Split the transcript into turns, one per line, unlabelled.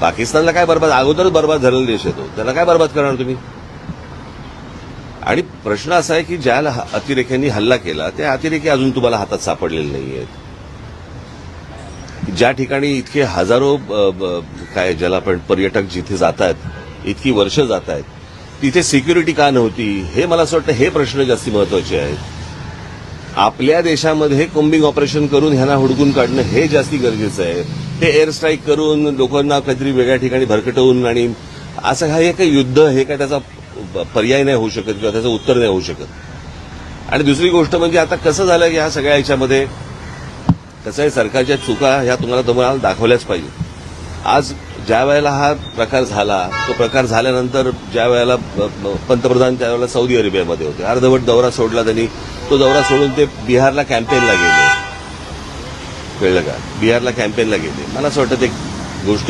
पाकिस्तानला काय बरबाद? अगोदरच बरबाद झालेला देश येतो त्याला काय बरबाद करणार तुम्ही? आणि प्रश्न असा आहे की ज्या अतिरेक्यांनी हल्ला केला त्या अतिरेकी अजून तुम्हाला हातात सापडलेले नाही आहेत ज्या ठिकाणी इतके हजारो काय ज्याला आपण पर्यटक जिथे जात आहेत इतकी वर्ष जात आहेत तिथे सिक्युरिटी का नव्हती? हे मला असं वाटतं हे प्रश्न जास्ती महत्त्वाचे आहेत. आपल्या देशामध्ये कोम्बिंग ऑपरेशन करून ह्यांना हुडकून काढणं हे जास्ती गरजेचं आहे. ते एअर स्ट्राईक करून लोकांना काहीतरी वेगळ्या ठिकाणी भरकटवून आणि असं हा हे काही युद्ध हे काय त्याचा पर्याय नाही होऊ शकत किंवा त्याचं उत्तर नाही होऊ शकत. आणि दुसरी गोष्ट म्हणजे आता कसं झालं की ह्या सगळ्या याच्यामध्ये कसं आहे सरकारच्या चुका ह्या तुम्हाला तुम्हाला दाखवल्याच पाहिजे आज ज्या वेळेला हा प्रकार झाला तो प्रकार झाल्यानंतर ज्या वेळेला पंतप्रधान त्यावेळेला सौदी अरेबियामध्ये होते. अर्धवट दौरा सोडला त्यांनी. तो दौरा सोडून ते बिहारला कॅम्पेनला गेले. कळलं का? बिहारला कॅम्पेनला गेले. मला असं वाटतं ते गोष्ट